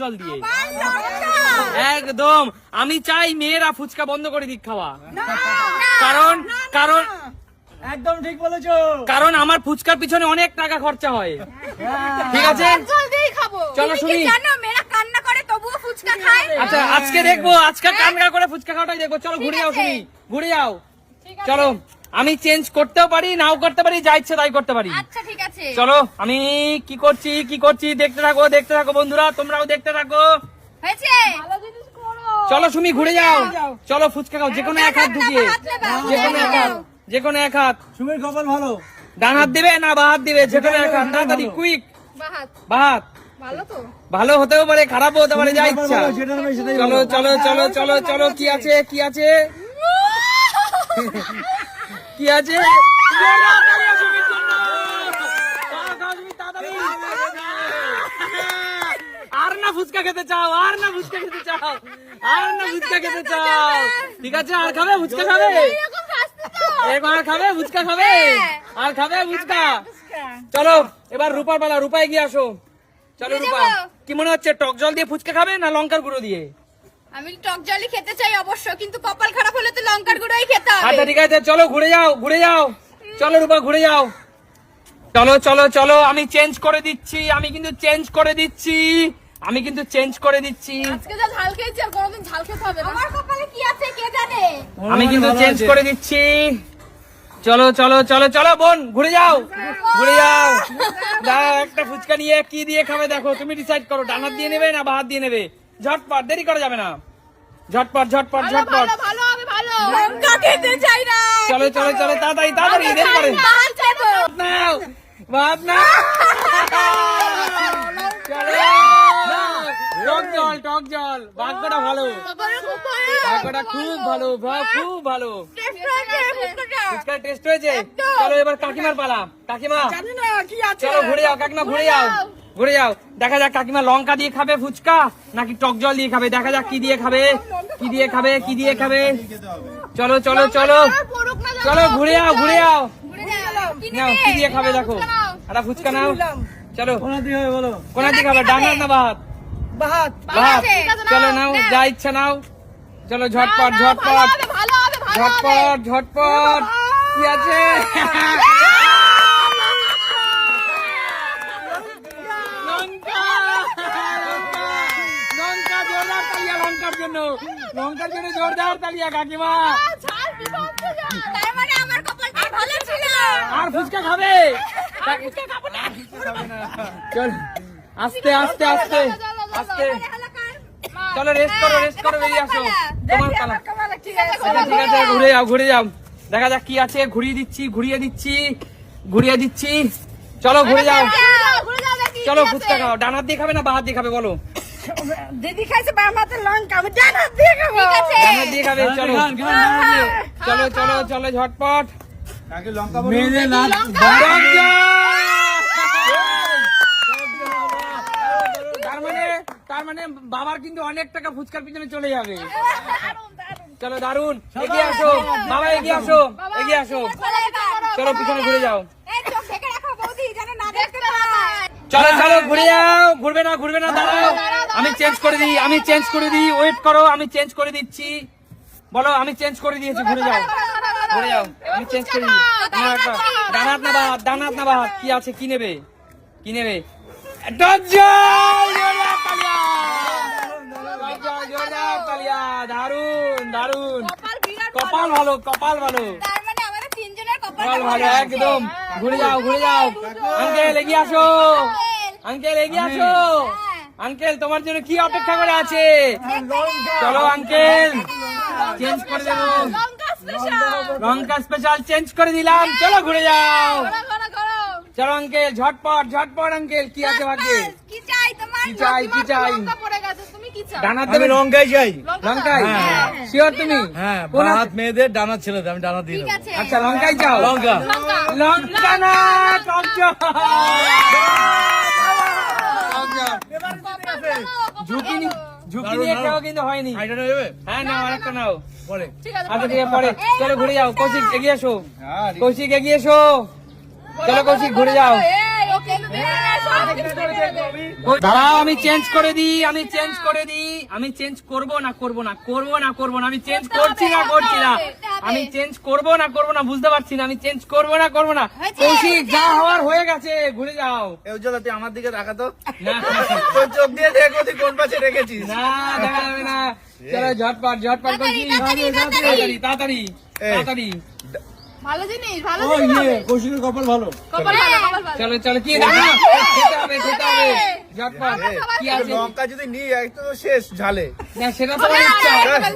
জল দিয়ে একদম। আমি চাই মেয়েরা ফুচকা বন্ধ করে দিক খাওয়া। কারণ কারণ একদম ঠিক বলেছ। কারণ আমার ফুচকার পিছনে অনেক টাকা খরচা হয়। ঠিক আছে? জল দিয়েই খাব। চলো শুনি। জানো মেয়েরা কান্না করে তবুও ফুচকা খায়? আচ্ছা আজকে দেখব আজকে কানকা করে ফুচকা খাওয়াটাই দেখব। চলো ঘুরে যাও শুনি ঘুরে যাও চলো। আমি চেঞ্জ করতেও পারি নাও করতে পারি যা ইচ্ছে তাই করতে পারি। আচ্ছা ঠিক আছে। চলো আমি কি করছি কি করছি দেখতে থাকো দেখতে থাকো বন্ধুরা তোমরাও দেখতে থাকো। হয়েছে? চলো সুমি ঘুরে যাও। চলো ফুচকা খাও যে কোনো এক হাত ঢুকিয়ে। যে কোনো এক হাত যে কোনো এক হাত। সুমির কপাল ভালো। ডান হাত দিবে না বা হাত দিবে? যে কোনো এক হাত। তাড়াতাড়ি কুইক বা হাত। ভালো তো। ভালো হতেও পারে খারাপও হতে পারে যা ইচ্ছা। চলো চলো চলো চলো চলো কি আছে কি আছে? কি আছে? আর না ফুচকা খেতে চাও আর না ফুচকা খেতে চাও আর না ফুচকা খেতে চাও। ঠিক আছে আর খাবে ফুচকা খাবে? এবার খাবে ফুচকা খাবে? আর খাবে ফুচকা? চলো এবার রূপার বেলা রূপায় গিয়ে আসো। চলো রূপা। কি মনে হচ্ছে টক জল দিয়ে ফুচকা খাবে না লঙ্কার গুঁড়ো দিয়ে? আমি টক জলই খেতে চাই অবশ্য কিন্তু কপাল খারাপ হলে তো লঙ্কার গুঁড়োই খেতে হবে। আচ্ছা ঠিক আছে চলো ঘুরে যাও ঘুরে যাও। চলো রূপা ঘুরে যাও। চলো চলো চলো আমি চেঞ্জ করে দিচ্ছি আমি কিন্তু চেঞ্জ করে দিচ্ছি আমি কিন্তু চেঞ্জ করে দিচ্ছি। আজকে যা ঝাল খেয়েছি আর কোনোদিন ঝাল খেতে হবে না। আমার কপালে কি আছে কে জানে? আমি কিন্তু চেঞ্জ করে দিচ্ছি। চলো চলো চলো চলো বোন ঘুরে যাও। ঘুরে যাও। একটা ফুচকা নিয়ে কি দিয়ে খাবে দেখো তুমি ডিসাইড করো ডান হাত দিয়ে নেবে না হাত দিয়ে নেবে? ঝটপট দেরি করা যাবে না। ঝটপট ঝটপট ঝটপট। ভালো ভালো হবে ভালো। লঙ্কা খেতে চাই না। চলো চলো চলো তাড়াতাড়ি তাড়াতাড়ি দেরি করে নাও ভাত না চলো টক জল টক জল ভাগ্যটা ভালো। খুব ভালো ভাগ্যটা খুব ভালো ভাগ খুব ভালো। টেস্ট হয়েছে ফুচকাটা ফুচকার টেস্ট হয়েছে। চলো এবার কাকিমার পালা। কাকিমা জানি না কি আছে। চলো ঘুরে যাও কাকিমা ঘুরে যাও। ঘুরে যাও। দেখা যাক কাকিমা লঙ্কা দিয়ে খাবে ফুচকা নাকি টক জল দিয়ে খাবে। দেখা যাক কি দিয়ে খাবে। কি দিয়ে খাবে কি দিয়ে খাবে। চলো চলো চলো। চলো ঘুরে যাও ঘুরে যাও। নাও? কি দিয়ে খাবে দেখো। একটা ফুচকা নাও। চলো। কোন দিকে হবে বলো কোনা দিয়ে খাবে? ডান হাত না ভাত ভাত আছে, চলো নাও। যা ইচ্ছা নাও। চলো ঝটপট ঝটপট। ঝটপট ঝটপট। কি আছে লঙ্কা লঙ্কা লঙ্কা জোরদার তালিয়া লঙ্কার জন্য লঙ্কার জন্য জোরদার তালিয়া কাকিমা। মানে আর ফুচকা খাবে। চল আস্তে আস্তে আস্তে। আস্তে। চলো রেস্ট করো রেস্ট করো বেরিয়ে আসো। তোমার পালা। ঠিক আছে, ঘুরে যাও। ঘুরে যাও। দেখা যাক কি আছে ঘুরিয়ে দিচ্ছি ঘুরিয়ে দিচ্ছি ঘুরিয়ে দিচ্ছি। চলো ঘুরে যাও। চলো? ফুচকা খাও। ডানার দিয়ে খাবে না বাহাত দিয়ে খাবে বলো? দিদি খাইছে বাম হাতে লঙ্কা আমি ডান দিয়ে খাব। ঠিক আছে। ডানার দিয়ে খাবে চলো। ডান। চলো চলো চলো ঝটপট। মেয়েদের নাচ। টক জল! তার মানে তার মানে বাবার কিন্তু অনেক টাকা ফুচকার পিছনে চলে যাবে। চলো দারুণ এগিয়ে আসো। বাবা এগিয়ে আসো। এগিয়ে আসো। চলো, পিছনে ঘুরে যাও। এই চোখ ঢেকে রাখো বৌদি, যেন না দেখতে পায়। চলো চলো ঘুরে যাও। ঘুরবে না ঘুরবে না দাঁড়াও। আমি চেঞ্জ করে দিই আমি চেঞ্জ করে দিই ওয়েট করো আমি চেঞ্জ করে দিচ্ছি। বলো আমি চেঞ্জ করে দিয়েছি ঘুরে যাও। ঘুরে যাও আমি চেঞ্জ করে দিই। ডানাত না বাহাত ডানাত না বাহাত কি আছে কি নেবে? কি নেবে! দারুণ দারুণ কপাল ভালো। কপাল ভালো মানে কপাল ভালো। ভালো একদম। ঘুরে যাও ঘুরে যাও। আঙ্কেল এগিয়ে আসো। আঙ্কেল এগিয়ে আসো। আঙ্কেল তোমার জন্য কি অপেক্ষা করে আছে? চলো আঙ্কেল। চেঞ্জ করে দেবো। লঙ্কা স্পেশাল চেঞ্জ করে দিলাম। চলো ঘুরে যাও। চলো আঙ্কেল ঝটপট ঝটপট আঙ্কেল। কি আছে ভাগ্যে? কি চাই কি চাই, ডানা আমি লঙ্কাই চাই। লঙ্কাই? হ্যাঁ। শিওর তুমি? হ্যাঁ কোন হাত মেয়েদের ডানা ছেলেদের আমি ডানা দিয়ে আচ্ছা লঙ্কাই চাও? লঙ্কা। লঙ্কা। না। ঝুঁকি নি- ঝুঁকি নিয়ে খাওয়া কিন্তু হয়নি। নেবে হ্যাঁ নাও আরেকটা নাও। পরে। ঠিক আছে আচ্ছা ঠিক আছে পরে। চলো ঘুরে যাও কৌশিক এগিয়ে এসো। হ্যাঁ, কৌশিক এগিয়ে এসো। চলো কৌশিক ঘুরে যাও। না। দাঁড়াও আমি চেঞ্জ করে দিই আমি চেঞ্জ করে দিই আমি চেঞ্জ করব না করব না করব না করব না আমি চেঞ্জ করছি না করছি না। আমি চেঞ্জ করব না করব না বুঝতে পারছি না আমি চেঞ্জ করব না করব না। কৌশিক যা হওয়ার হয়ে গেছে ঘুরে যাও। এই উজ্জ্বলা তুই আমার দিকে তাকাতো? না তোর চোখ দিয়ে দেখো তুই কোন পাশে রেখেছিস। না দেখা যাবে না। চলো ঝটপট ঝটপট করছি তাড়াতাড়ি, তাড়াতাড়ি। তাড়াতাড়ি। ভালো জিনিস ভালো জিনিস ইয়ে কৌশিকের কপাল ভালো। কপাল ভালো, কপাল ভালো। চলো চলো কি দেখা? খেতে হবে খেতে হবে। ঝটপট। কি আছে? লঙ্কা যদি নিই এক তো শেষ ঝালে। না সেটা তো ইচ্ছা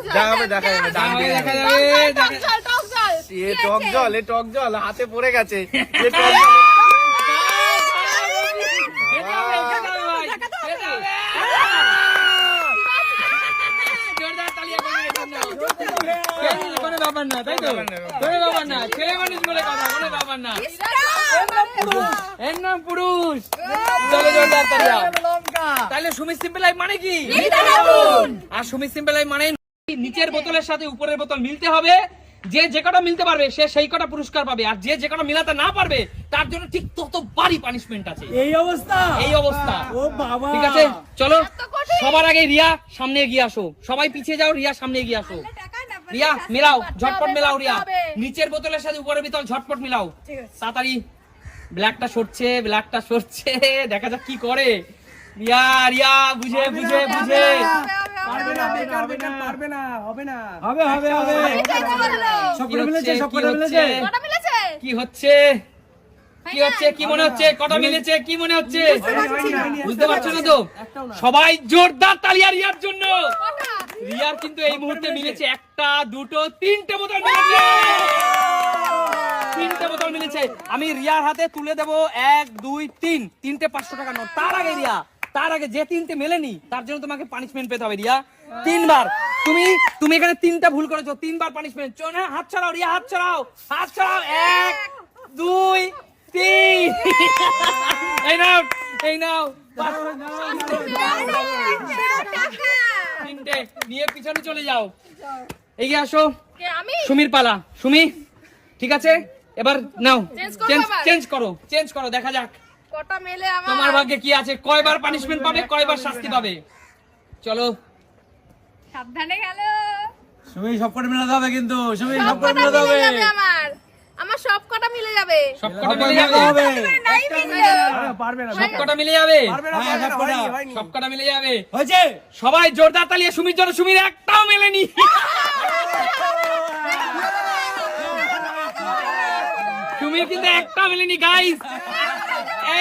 দেখা হবে। দেখা যাবে ডান দিয়ে। দেখা যাবে। টক জল, টক। জল এ টক জল হাতে পড়ে গেছে এ টক জল খেতে হবে, খেতে হবে ভাই, খেতে হবে। জোরদার তালি এখন এর জন্য। কেন, কোনো ব্যাপার না তাই তো? কোনো ব্যাপার না ছেলে মানুষ বলে কথা কোনো ব্যাপার না এর নাম পুরুষ চলো জোরদার তাহলে সুমি সিম্পল লাইফ মানে কি? আর সুমি সিম্পল লাইফ মানে নিচের বোতলের সাথে উপরের বোতল মিলতে হবে। যে যে কটা মিলতে পারবে সে সেই কটা পুরস্কার পাবে। আর যে যে কটা মিলাতে না পারবে তার জন্য ঠিক ততবারই পানিশমেন্ট আছে। এই অবস্থা? এই অবস্থা। ও বাবা। ঠিক আছে? চলো সবার আগে রিয়া সামনে এগিয়ে আসো। সবাই পিছিয়ে যাও রিয়া সামনে এগিয়ে আসো। রিয়া মিলাও ঝটপট মিলাও রিয়া। নিচের বোতলের সাথে উপরের বোতল ঝটপট মিলাও। তাড়াতাড়ি। ব্ল্যাকটা সরছে ব্ল্যাকটা সরছে। দেখা যাক কি করে। রিয়া রিয়া বুঝে বুঝে বুঝে। হবে, হবে, হবে, পারবে না হবে। বেকার বেকার পারবে না হবে না। হবে হবে হবে। হয়েছে, কি হচ্ছে, কি হচ্ছে? মিলেছে কটা মিলেছে? কি হচ্ছে? কি হচ্ছে কি মনে হচ্ছে? কটা মিলেছে কি মনে হচ্ছে? বুঝতে পারছ না। তো? সবাই জোরদার তালিয়া রিয়ার জন্য। কটা? রিয়ার কিন্তু এই মুহূর্তে মিলেছে একটা দুটো তিনটে বোতল মিলেছে। তিনটে বোতল মিলেছে। আমি রিয়ার হাতে তুলে দেব এক দুই তিন। তিনটে পাঁচশো টাকা নোট। তার আগে রিয়া তার আগে যে তিনটে মেলেনি তার জন্য তোমাকে পানিশমেন্ট পেতে হবে রিয়া। তিনবার। তুমি তুমি এখানে তিনটা ভুল করেছ। তিনবার পানিশমেন্ট চো না হাত ছাড়াও রিয়া হাত ছাড়াও। হাত ছাড়াও। এক দুই তিন। এই নাও এই নাও। টাকা। তিনটে নিয়ে পিছনে চলে যাও। এগিয়ে আসো। সুমির পালা। সুমি ঠিক আছে? এবার নাও। চেঞ্জ করো চেঞ্জ করো দেখা যাক। কটা মেলে আমার? তোমার ভাগ্যে কি আছে? কয়বার পানিশমেন্ট পাবে কয়বার শাস্তি পাবে? চলো। সাবধানে গেল। সুমি সব করে মিলাতে হবে কিন্তু। সুমি সব করে মিলাতে মিলে হবে। আমার। আমার সব কটা মিলে যাবে। সব সব কটা মিলে যাবে। হবে নাই। আরে, পারবে না সব কটা মিলে যাবে। পারবে না সব কটা মিলে যাবে। হয়েছে। সবাই জোরদার তালিয়ে সুমির জন্য সুমির একটাও মেলেনি। সুমির কিন্তু একটাও মেলেনি গাইস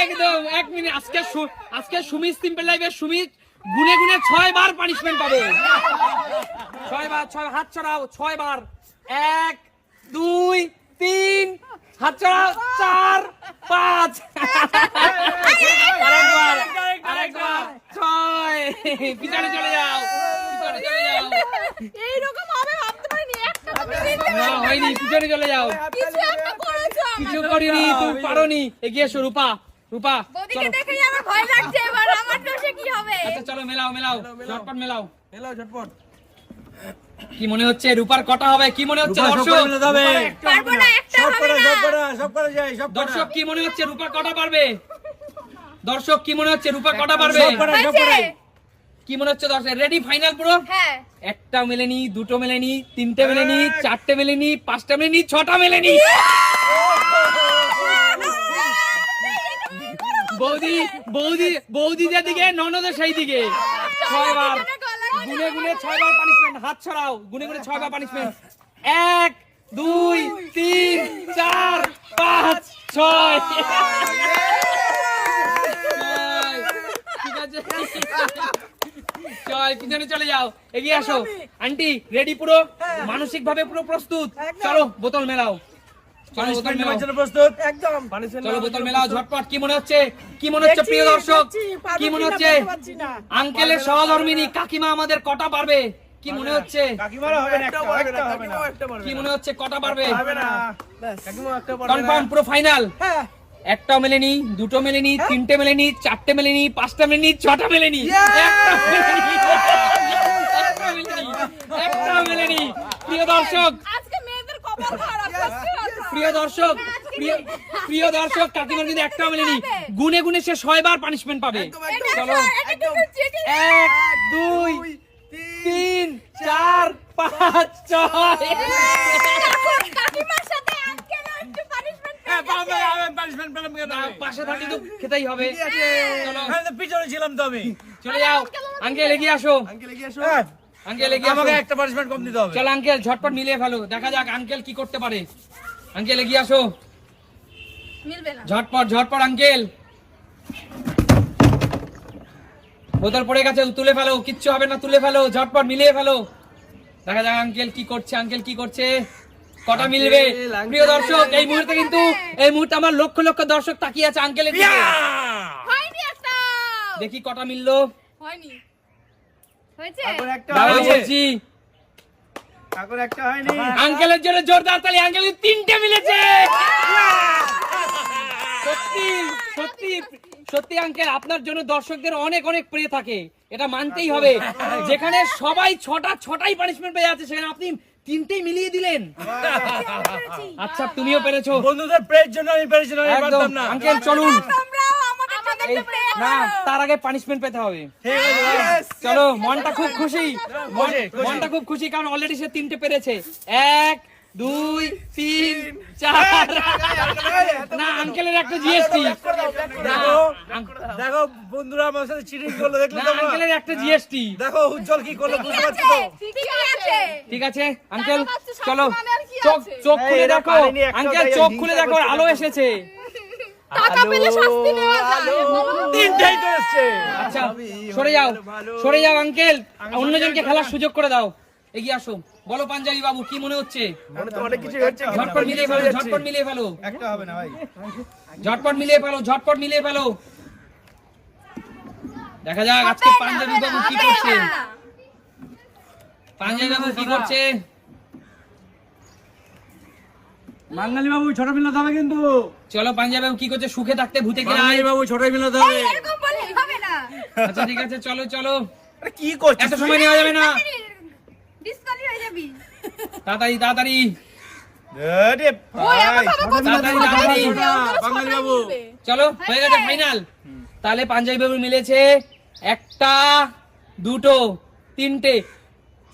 একদম এক মিনিট। আজকে সু- আজকে সুমির সিম্পল লাইফে সুমির গুনে গুনে ছয় বার পানিশমেন্ট পাবে। ছয় বার ছয় হাত ছড়াও ছয় বার এক দুই তিন হাত চার পাঁচ। আরেকবার আরেকবার ছয়। পিছনে চলে যাও পিছনে চলে যাও। এইরকম হবে ভাবতে পারিনি একটা না হয়নি পিছনে চলে যাও। কিছু একটা করেছ কিছু করিনি তুমি পারোনি। এগিয়ে এসো রূপা রূপা বৌদিকে চলো। দেখেই আমার ভয় লাগছে এবার আমার দোষে কি হবে? আচ্ছা চলো মেলাও মেলাও। ঝটপট মেলাও। এলাও ঝটপট। কি মনে হচ্ছে রূপার কটা হবে? কি মনে হচ্ছে দর্শক? পারব না একটা হবে না। সব করে সব সব দর্শক কি মনে হচ্ছে রূপা কটা পারবে? দর্শক কি মনে হচ্ছে রূপা কটা পারবে? কি মনে হচ্ছে দর্শক? রেডি ফাইনাল পুরো? হ্যাঁ। একটা মেলেনি দুটো মেলেনি তিনটে মেলেনি চারটে মেলেনি পাঁচটা মেলেনি ছটা মেলেনি। বৌদি বৌদি বৌদিদের দিকে ননদের সেই দিকে ছয়বার গুনে গুনে ছয়বার পানিশমেন্ট হাত ছড়াও। গুনে গুনে ছয়বার পানিশমেন্ট এক দুই তিন চার পাঁচ ছয়। ছয়। ঠিক আছে চল পিছনে চলে যাও। এগিয়ে আসো। আন্টি রেডি পুরো? মানসিক ভাবে পুরো প্রস্তুত। চলো বোতল মেলাও। চলো বোতল মেলাও। প্রস্তুত। একদম। চলো বোতল মেলাও। ঝটপট কি মনে হচ্ছে? কি মনে হচ্ছে প্রিয় দর্শক? কি মনে হচ্ছে? আঙ্কেলের সহধর্মিনী কাকিমা আমাদের কটা পারবে? কি মনে হচ্ছে? কাকিমারা হবে একটা একটা হবে না কি মনে হচ্ছে? কটা পারবে? হবে না। কাকিমা একটা পারবে না। কনফার্ম পুরো ফাইনাল হ্যাঁ। একটা মেলেনি দুটো মেলেনি তিনটে মেলেনি চারটে মেলেনি পাঁচটা মেলেনি ছটা মেলেনি। একটা মেলেনি। একটা মেলেনি। একটা মেলেনি। প্রিয় দর্শক। প্রিয় দর্শক প্রিয় প্রিয় দর্শক কাকিমার কিন্তু একটাও মেলেনি গুনে গুনে সে ছয় বার পানিশমেন্ট পাবে চলো। এক দুই। তিন চার পাঁচ ছয়। হ্যাঁ? পাশে থাকলে তো খেতেই হবে। চলো। আমি তো পিছনে ছিলাম তো আমি। চলে যাও। আঙ্কেল এগিয়ে আসো। হ্যাঁ, আঙ্কেল এগিয়ে আসো। আমাকে একটা পানিশমেন্ট কম দিতে হবে। চল আঙ্কেল ঝটপট মিলিয়ে ফেলো। দেখা যাক আঙ্কেল কি করতে পারে। আঙ্কেল এগিয়ে আসো। মিলবে না। ঝটপট ঝটপট আঙ্কেল। বোতল পড়ে গেছে তুলে ফেলো কিচ্ছু হবে না তুলে ফেলো ঝটপট মিলিয়ে ফেলো। দেখা যাক আঙ্কেল কি করছে আঙ্কেল কি করছে? কটা মিলবে? প্রিয় দর্শক এই মুহূর্তে কিন্তু এই মুহূর্তে আমার লক্ষ লক্ষ দর্শক তাকিয়ে আছে আঙ্কেলের দিকে। হয়নি একটা। দেখি কটা মিললো। হয়নি। হয়েছে? এখন একটা হয়েছে। বলছি। একটা হয়নি। আঙ্কেলের জন্য জোরদার তালি আঙ্কেল তিনটে মিলেছে। সত্যি সত্যি। সত্যি আঙ্কেল আপনার জন্য দর্শকদের অনেক অনেক প্রিয় থাকে। এটা মানতেই হবে। যেখানে সবাই ছটা ছটাই পানিশমেন্ট পেয়ে যাচ্ছে সেখানে আপনি তিনটেই মিলিয়ে দিলেন। আচ্ছা তুমিও পেরেছ। বন্ধুদের প্রের জন্য আমি পেরেছি না একদম। না। আঙ্কেল চলুন। না তার আগে পানিশমেন্ট পেতে হবে। আছে ভাই। চলো মনটা খুব খুশি। মনটা খুব খুশি কারণ অলরেডি সে তিনটে পেরেছে। এক দুই তিন চার না আঙ্কেলের একটা জিএসটি দেখো দেখো বন্ধুরা আমার সাথে চিটিং করল দেখলে না আঙ্কেলের একটা জিএসটি দেখো উজ্জ্বল কি করল বুঝতে পারছ ঠিক আছে আঙ্কেল চলো মানে চোখ চোখ খুলে দেখো আঙ্কেল চোখ খুলে দেখো আলো এসেছে টাকা পেলে শাস্তি নেওয়া যায় তিনটাই তো এসছে আচ্ছা সরে যাও সরে যাও আঙ্কেল অন্যজনকে খেলার সুযোগ করে দাও এগিয়ে আসো বলো পাঞ্জাবি বাবু কি মনে হচ্ছে? মনে তো অনেক কিছু হচ্ছে। ঝটপট মিলিয়ে ফেলো ঝটপট মিলিয়ে ফেলো। একটা হবে না ভাই। ঝটপট মিলিয়ে ফেলো ঝটপট মিলিয়ে ফেলো। দেখা যাক আজকে পাঞ্জাবি বাবু কি করছে। পাঞ্জাবি বাবু কি করছে? বাঙালি বাবু ছোট মিলাতে হবে কিন্তু। চলো পাঞ্জাবি বাবু কি করছে সুখে থাকতে ভূতে কিনা বাঙালি বাবু ছোট মিলাতে হবে। এরকম বলে হবে না। আচ্ছা ঠিক আছে চলো চলো। কি করছিস? এত সময় নেওয়া যাবে না। ডিসকালি হয়ে যাবি তাড়াতাড়ি তাড়াতাড়ি আরে বাবা চলো হয়ে গেছে ফাইনাল তাহলে পাঞ্জাবি বাবু মিলেছে একটা দুটো তিনটে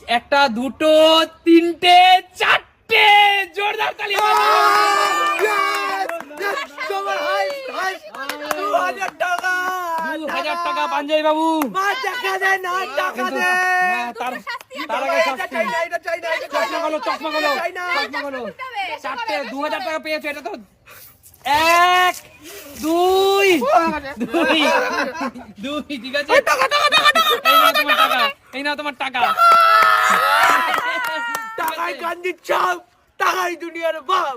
একটা দুটো তিনটে চারটে জোরদার তালি টাকা দু হাজার টাকা পাঞ্জাবি বাবু। মা টাকা না টাকা হ্যাঁ, তার- তার আগে শাস্তি। চশমা গলো চশমা গলো চশমা গলো। চারটে দু হাজার টাকা পেয়েছ এটা তো এক দুই দুই। দুই ঠিক আছে? এই নাও তোমার টাকা। এই নাও তোমার টাকায় কান দিচ্ছ টাকাই দুনিয়ার বাপ।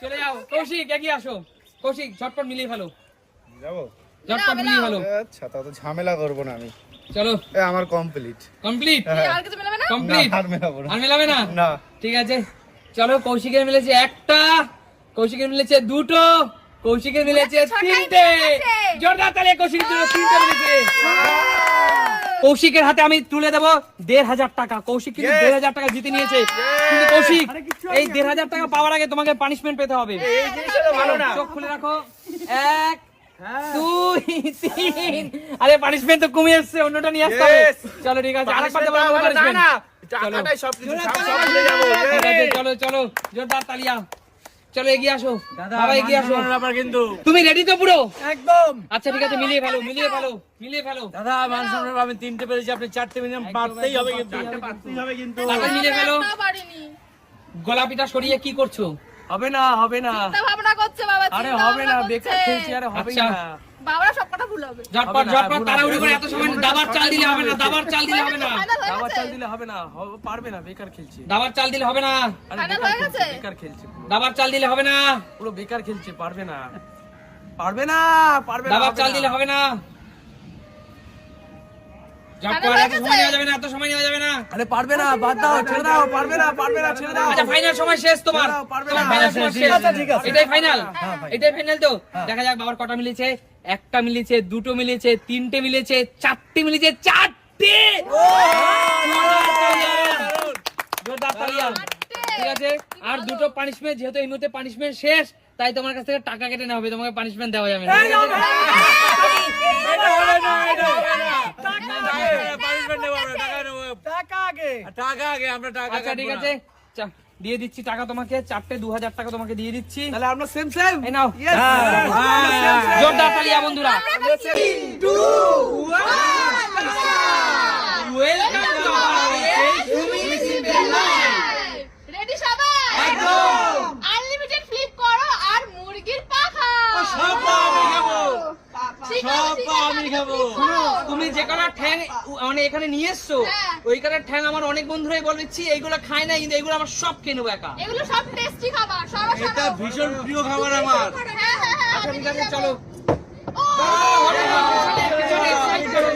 চলে যাও কৌশিক এগিয়ে আসো। কৌশিক ঝটপট মিলিয়ে ফেলো। যাব? ঝটপট মিলিয়ে ফেলো। আচ্ছা তত ঝামেলা করব না আমি। চলো। এ আমার কমপ্লিট কমপ্লিট আর কিছু মেলাবে না? কমপ্লিট আর মেলাবো না। আর মেলাবে না? না। ঠিক আছে। চলো কৌশিকের মিলেছে একটা। কৌশিকের মিলেছে দুটো। কৌশিকের মিলেছে তিনটে। জোরদার তালে কৌশিকের জন্য তিনটে মিলেছে। কৌশিকের হাতে আমি তুলে দেবো দেড় হাজার টাকা কৌশিক কিন্তু দেড় হাজার টাকা জিতে নিয়েছে কিন্তু কৌশিক এই দেড় হাজার টাকা পাওয়ার আগে তোমাকে পানিশমেন্ট পেতে হবে চোখ খুলে রাখো এক দুই তিন আরে পানিশমেন্ট তো কমে এসছে অন্যটা নিয়ে আসতে হবে চলো ঠিক আছে আরেকবার দেবো না, না, পানিশমেন্ট না, টাকাটাই সবকিছু সব সব ভুলে যাব ঠিক আছে, চলো চলো জোরদার তালিয়া চলো এগিয়ে আসো। বাবা এগিয়ে আসো। ব্যাপার কিন্তু। তুমি রেডি তো পুরো? একদম। আচ্ছা ঠিক আছে মিলিয়ে ফেলো মিলিয়ে ফেলো মিলিয়ে ফেলো। দাদা মান সম্মান আমি তিনটে পেরেছি আপনি চারটে মিনিমাম পারতেই হবে কিন্তু। পারতেই হবে কিন্তু। তারপর মিলিয়ে ফেলো। গোলাপিটা সরিয়ে কি করছ? হবে না হবে না। চিন্তা ভাবনা করছে বাবা আরে হবে না বেকার খেলছি আরে হবে আচ্ছা। না। বাবারা সব ভুল হবে। ঝটপট ঝটপট তাড়াহুড়ি করে এত সময় দাবার চাল দিলে হবে না দাবার চাল দিলে হবে না। দাবার চাল দিলে হবে না পারবে না বেকার খেলছে। দাবার চাল দিলে হবে না। ফাইনাল বেকার হয়ে খেলছে, গেছে? বেকার খেলছে দাবার চাল দিলে হবে না। পুরো বেকার খেলছে পারবে না। পারবে না পারবে না দাবার চাল দিলে হবে না। হয়ে আরে পারবে বাদ দাও ছেড়ে দাও পারবে না পারবে না ছেড়ে দাও। আচ্ছা ফাইনাল সময় শেষ তোমার। তোমার আচ্ছা, সময় শেষ। আছে। এটাই ফাইনাল হ্যাঁ, এটাই ফাইনাল তো। দেখা যাক বাবার কটা মিলেছে। একটা মিলেছে দুটো মিলেছে তিনটে মিলেছে চারটে মিলেছে চারটে। ঠিক আছে? আর দুটো পানিশমেন্ট যেহেতু এই মুহূর্তে পানিশমেন্ট শেষ তাই তোমার কাছ থেকে টাকা কেটে নেওয়া হবে তোমাকে পানিশমেন্ট দেওয়া যাবে না। টাকা আগে আমরা টাকা আচ্ছা ঠিক আছে? চা, দিয়ে দিচ্ছি টাকা তোমাকে চারটে দু হাজার টাকা তোমাকে দিয়ে দিচ্ছি তাহলে আমরা সেম সেম এই নাও হ্যাঁ। জোরদার তালিয়া বন্ধুরা রেডি সবাই আনলিমিটেড ফ্লিপ করো আর মুরগির পা খাও সব পা আমি খাব ঠিক আছে, সব ঠিক আছে, আমি খাব। তুমি যে কটা ঠ্যাং মানে এখানে নিয়ে এসছো হ্যাঁ। ওই কটা ঠ্যাং আমার অনেক বন্ধুরাই বলেছি এইগুলো খায় না কিন্তু এইগুলো আমার সব খেয়ে নেব একা। এগুলো সব টেস্টি খাবার সরো সরো এটা ভীষণ প্রিয় খাবার আমার। হ্যাঁ হ্যাঁ হ্যাঁ আচ্ছা ঠিক আছে চলো।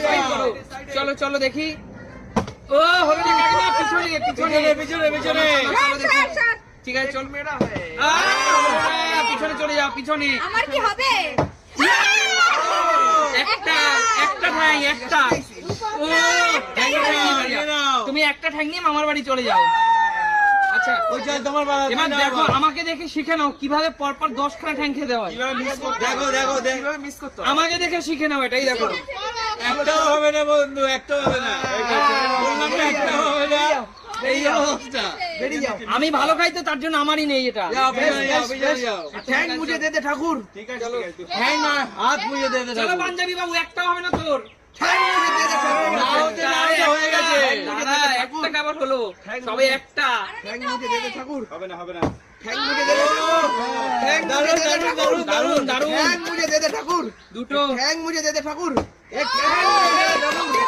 side করো। চলো চলো দেখি। ও হলো পিছনে পিছনে। পিছনে চলো ঠিক আছে চল। মেয়েরা। পিছনে চলে যাও পিছনে। আমার কি হবে? একটা একটা ঠ্যাং একটা। ও একটা। তুমি একটা ঠ্যাং নিয়ে মামার বাড়ি চলে যাও। আচ্ছা ওই চল তোমার বাবা এবার দেখো আমাকে দেখে শিখে নাও কীভাবে পরপর দশখানা ঠ্যাং খেতে হয়। দেখো দেখো দেখো। আমাকে দেখে শিখে নাও এটাই দেখো। একটাও হবে না বন্ধু একটাও হবে না। বললাম হবে না। এই অবস্থা। আমি ভালো খাই তো তার জন্য আমারই নেই এটা। ঠ্যাং মুজে দে দে ঠাকুর। হ্যাঁ না হাত মুজে দে দে চলো ঠাকুর। পাঞ্জাবি বাবু একটাও হবে না তোর? নাও তো নাও তো হয়ে গেছে। দাদা, একটা কাবার হলো সবে একটা। হবে না হবে না দারুণ দারুণ দারুণ দারুণ দারুণ দুটো। বাবু এতদিন পরে এসে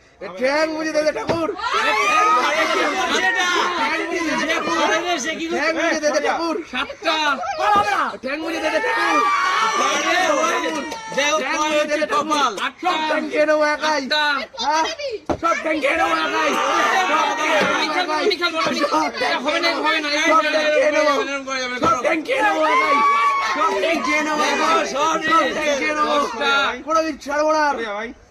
সে কি করছে সাতটা আরে ওই দেও তোমার হচ্ছে কপাল। আটটা। আটটা সব আমি খেলব, আমি খেলব না, আমি- এ হবে না হবে না এই হবে না। এরকম করে। যাবে, করো। দশটা ভাই দেখো কি করছে ওই দেখো। না,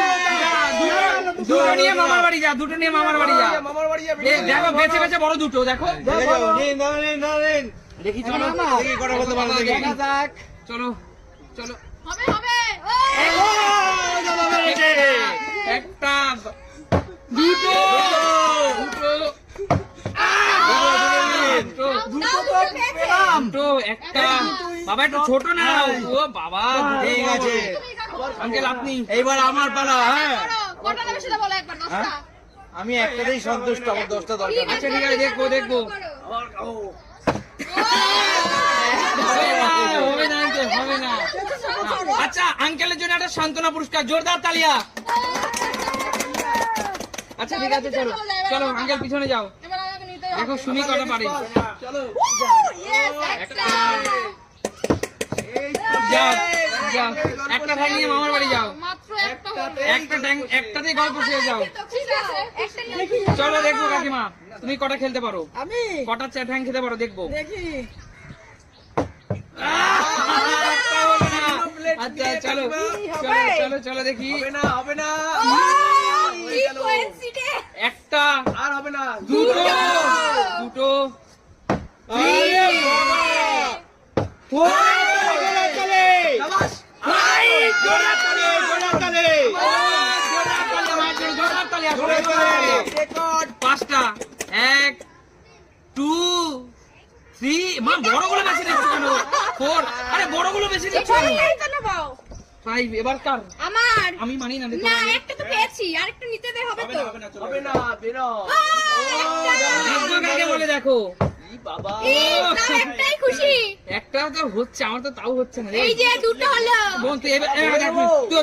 দুটো নিয়ে মামার বাড়ি যা দুটো নিয়ে মামার বাড়ি যা এ, দেখো বেছে বেছে বড় দুটো দেখো। দেখি চলো দেখি বলতে পারো, দেখি। চলো চলো হবে হবে একটা দুটো দুটো দুটো দুটো একটা বাবা একটু ছোট না ও বাবা ঠিক আছে। আঙ্কেল আপনি এইবার আমার পালা হ্যাঁ কটা নেবে সেটা বলো একবার দশটা? আমি একটাতেই সন্তুষ্ট আমার দশটা দরকার। আচ্ছা ঠিক আছে দেখব দেখব। হবে না হবে না আঙ্কেল হবে না। আচ্ছা আঙ্কেলের জন্য একটা সান্ত্বনা পুরস্কার জোরদার তালিয়া। আচ্ছা ঠিক আছে চলো। চলো আঙ্কেল পিছনে যাও। দেখো সুমি কটা পারে Yes, একটা। ঠ্যাং নিয়ে মামার বাড়ি যাও। একটা হবে। একটা ট্যাং একটাতেই গল্প শেষ যাও। একটা চলো দেখব কাকিমা তুমি কটা খেলতে পারো? আমি? কটা চা ঠ্যাং খেতে পারো দেখব। দেখি। আচ্ছা চলো। চলো চলো চলো দেখি। কি coincidence! একটা। দুটো। দুটো। পাঁচটা। এক টু থ্রি। মা বড়গুলো বেশি দিচ্ছ কেন? ফোর। আরে বড়গুলো বেশি দিচ্ছ কেন? এই তো নেব ফাইভ এবার কার? আমার। আমি মানি না না একটা তো পেয়েছি। আরেকটা নিতে দে হবে তো। হবে না বেরো। দেখো কাকে বলে দেখো। বাবা। একটাই খুশি। একটা তো হচ্ছে আমার তো তাও হচ্ছে না এই যে দুটো হলো। বোন তুই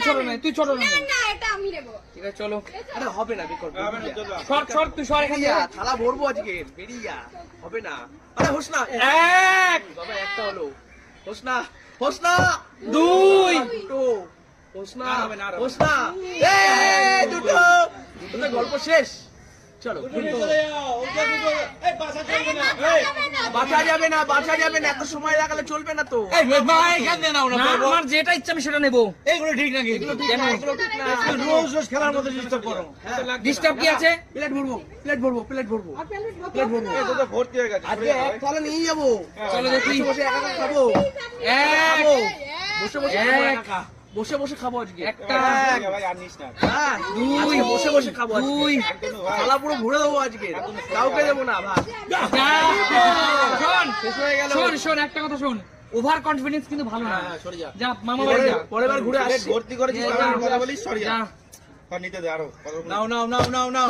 ছোট নয় তুই ছোট নয়। না এটা আমি নেব। ঠিক আছে চলো। আরে হবে না বিকল্প হবে না চলো। সর সর তুই সর এখান থেকে। থালা ভরবো আজকে বেরিয়ে। হবে না। আরে হোস না এক। বাবা একটা হলো। হোস না হোস না দুই দুটো হোস না। হোস এই দুটো। গল্প শেষ। চলো বাঁচা যাবে না বাঁচা যাবে না এত সময় লাগালে চলবে না তো। আমার যেটা ইচ্ছা আমি সেটা নেব। এইগুলো ঠিক নাকি রোজ রোজ খেলার মধ্যে ডিস্টার্ব করো। ডিস্টার্ব কি আছে? প্লেট ভরবো প্লেট ভরবো প্লেট ভরবো। প্লেট ভরবো এই তো তো ভর্তি হয়ে গেছে। আজকে এক থালা নিয়ে যাব। চলো দেখি। বসে একা একা খাব। বসে বসে একা একা। বসে বসে খাব আজকে। একটা হ্যাঁ দুই। বসে বসে খাব। দুই। থালা পুরো ভরে দেবো আজকে। কাউকে দেবো না শোন শেষ হয়ে গেল। শোন শোন একটা কথা শোন। ওভার কনফিডেন্স কিন্তু ভালো না। হ্যাঁ, যা। মামা বাড়ি যা। পরের বার ঘুরে ভর্তি করেছিস কথা বলিস সরি যা নিতে দে আরও। নাও নাও নাও নাও নাও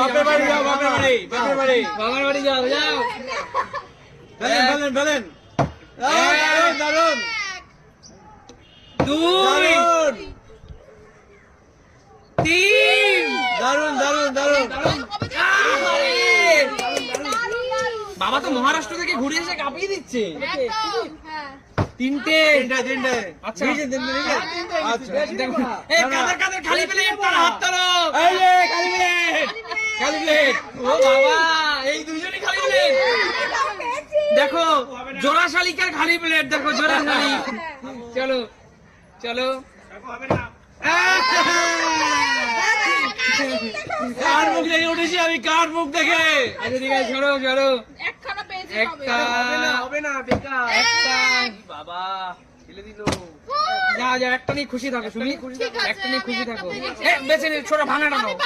বাপের বাড়ি যাও বাপের বাড়ি। বাপের বাড়ি। বাড়ি যাও যাও। দুই দারুণ তিন। দারুণ দারুণ দারুণ বাবা তো মহারাষ্ট্র থেকে ঘুরে এসে কাঁপিয়ে দিচ্ছে। হ্যাঁ তিনটে। তিনটে তিনটে। আচ্ছা। নিয়েছেন, তিনটে নিয়েছেন? দেখো, এই কাদের কাদের খালি প্লেট তার হাত তোলো। এই যে, খালি প্লেট খালি প্লেট ও বাবা এই দুজনই খালি প্লেট দেখো জোড়া শালিকার খালি প্লেট দেখো জোড়া শালিক চলো। চলো। কার মুখ দেখে উঠেছি আমি? কার মুখ দেখে? আচ্ছা ঠিক আছে চলো চলো একটা। হবে না বেকার। একটা। বাবা ছেলে দিল। যা যা একটা নিয়ে খুশি থাকো তুমি একটা নিয়ে খুশি থাকো। এ ছোট ভাঙাটা আমি নাও।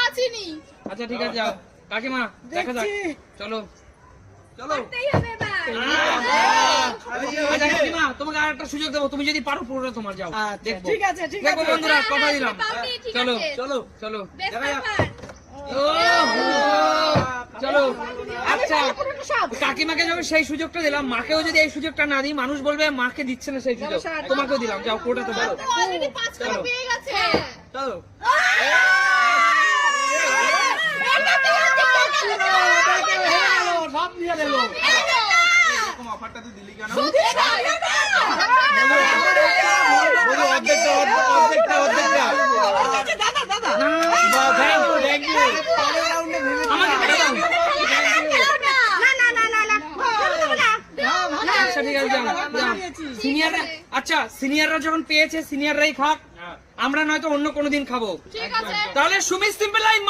আচ্ছা ঠিক আছে যাও। কাকিমা দেখা যাক। চলো। চলো আচ্ছা তোমাকে আর একটা সুযোগ দেবো তুমি যদি পারো পুরোটা তোমার যাও ঠিক আছে ঠিক দেখো আছে বন্ধুরা কথা দিলাম চলো চলো চলো দেখা যাক। চলো আচ্ছা কাকিমাকে যখন সেই সুযোগটা দিলাম মাকেও যদি এই সুযোগটা না দিই মানুষ বলবে মাকে দিচ্ছে না সেই সুযোগ তোমাকেও দিলাম যাও কোটা তো বলো চলো। চলো সব দিয়ে দেবো এরকম অফারটা তুই দিলি কেন আচ্ছা সিনিয়ররা আচ্ছা সিনিয়ররা যখন পেয়েছে সিনিয়ররাই খাক আমরা নয়তো অন্য কোনো দিন খাব তাহলে সুমি সিম্পল লাইন